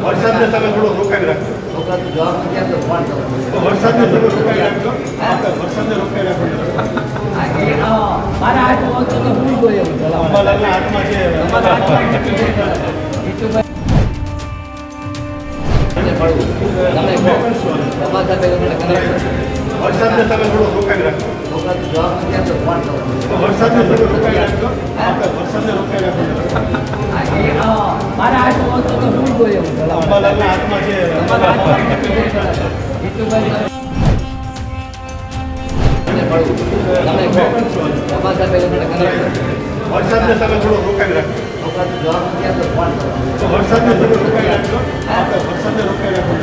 વરસાદને તમે થોડો રોકાઈ રાખજો વરસાદને થોડો રોકાવી રાખજો વરસાદને રોકાવી રાખજો મારા હાથમાં હાથમાં છે વરસાદને તમે થોડો રોકાઈ રાખજો વરસાદને થોડો રોકાઈ રાખજો વરસાદને રોકાવી રાખજો વરસાદને તમે થોડું રોકાઈ રાખજો છોકરાનો જવાબ નથી આપતો ફોન કરો તો વરસાદને તમે રોકાઈ રાખજો વરસાદને રોકાઈ રાખજો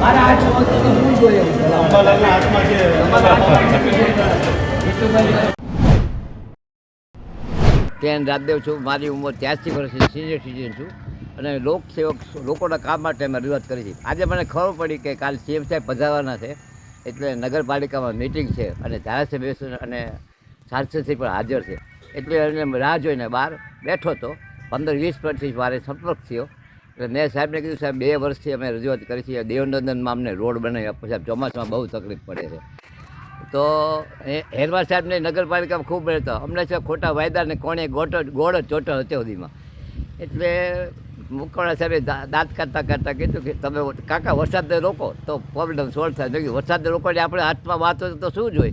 મારા હાથમાં હોત તો હું જોઈએ અંબાલાલના હાથમાં છે તમારા હાથમાં નથી. જીતુભાઈ. કેન રામદેવ છું, મારી ઉંમર ત્યાંસી વર્ષની, સિનિયર સિટીઝન છું અને લોકસેવક લોકોના કામ માટે અમે રજૂઆત કરી છે. આજે મને ખબર પડી કે કાલ સીએમ સાહેબ પધારવાના છે, એટલે નગરપાલિકામાં મિટિંગ છે અને ધારાસભ્ય અને સાંસદશ્રી પણ હાજર છે. એટલે એને રાહ જોઈને બહાર બેઠો હતો. પંદર વીસ મિનિટથી મારે સંપર્ક થયો. એટલે મેં સાહેબને કીધું, સાહેબ, બે વર્ષથી અમે રજૂઆત કરી છે. દેવનંદનમાં અમને રોડ બનાવી આપો. સાહેબ, ચોમાસામાં બહુ તકલીફ પડે છે. તો એ હેરવા સાહેબને નગરપાલિકામાં ખૂબ મળતો અમને છે ખોટા વાયદાને કોણે ગોટો, ગોળ ચોટો હતો સુધીમાં. એટલે મુકવાણા સાહેબે દાંત કરતાં કરતાં કીધું કે તમે કાકા વરસાદને રોકો, તો પ્રોબ્લેમ સોલ્વ થાય. કીધું, વરસાદને રોકવાની આપણે હાથમાં વાત હોય તો શું જોઈએ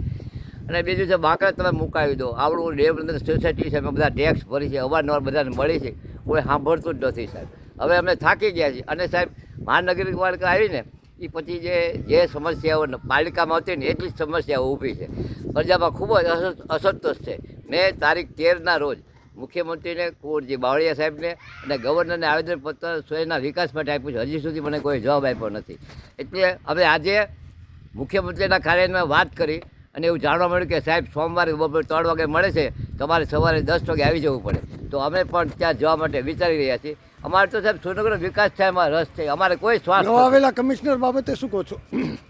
અને બીજું છે બાકડા તમે મુકાવી દો. આવડું ડેવલપમેન્ટ સોસાયટી છે અમે બધા ટેક્સ ભરી છે, અવારનવાર બધાને મળી છે. કોઈ સાંભળતું જ નથી, સાહેબ. હવે અમે થાકી ગયા છીએ. અને સાહેબ, મહાનગરપાલિકા આવીને એ પછી જે જે સમસ્યાઓ પાલિકામાં હતી ને, એટલી જ સમસ્યાઓ ઊભી છે. પ્રજામાં ખૂબ જ અસ- અસંતોષ છે. મેં તારીખ તેરના રોજ મુખ્યમંત્રીને જે બાવળિયા સાહેબને અને ગવર્નરને આવેદનપત્ર શહેરના વિકાસ માટે આપ્યું છે. હજી સુધી મને કોઈ જવાબ આપ્યો નથી. એટલે હવે આજે મુખ્યમંત્રીના કાર્યાલયમાં વાત કરી અને એવું જાણવા મળ્યું કે સાહેબ સોમવારે બપોરે ત્રણ વાગે મળે છે તમારે સવારે દસ વાગે આવી જવું પડે. તો અમે પણ ત્યાં જવા માટે વિચારી રહ્યા છીએ. અમારે તો સાહેબ સુરનગરનો વિકાસ થાય એમાં રસ છે અમારે કોઈ શ્વાસ આવેલા કમિશનર બાબતે શું કહો છો?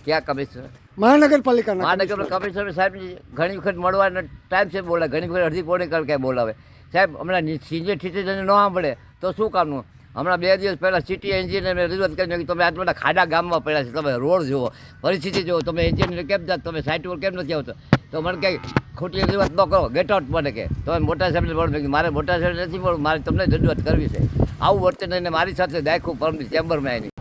ક્યાં કમિશનર? મહાનગરપાલિકાના મહાનગર કમિશનર. સાહેબ ઘણી વખત મળવાનો ટાઈમ છે બોલાવે ઘણી વખત અડધી પોણી કલાકે બોલાવે. સાહેબ હમણાં સિનિયર સિટીઝન ન સાંભળે તો શું કામનું? હમણાં બે દિવસ પહેલાં સિટી એન્જિનિયરને રજૂઆત કરી કે તમે આટલા બધા ખાડા ગામમાં પડ્યા છે તમે રોડ જુઓ પરિસ્થિતિ જુઓ તમે એન્જિનિયર કેમ જાત તમે સાઇટ ઉપર કેમ નથી આવતો? તો મને કંઈ ખોટી રજૂઆત ન કરો ગેટ આઉટ મને કે તમે મોટા સાહેબને મળો મેં મારે મોટા સાહેબ નથી મળવું મારે તમને રજૂઆત કરવી છે. આવું વર્તન એને મારી સાથે દાખવું પરમ ચેમ્બરમાં એની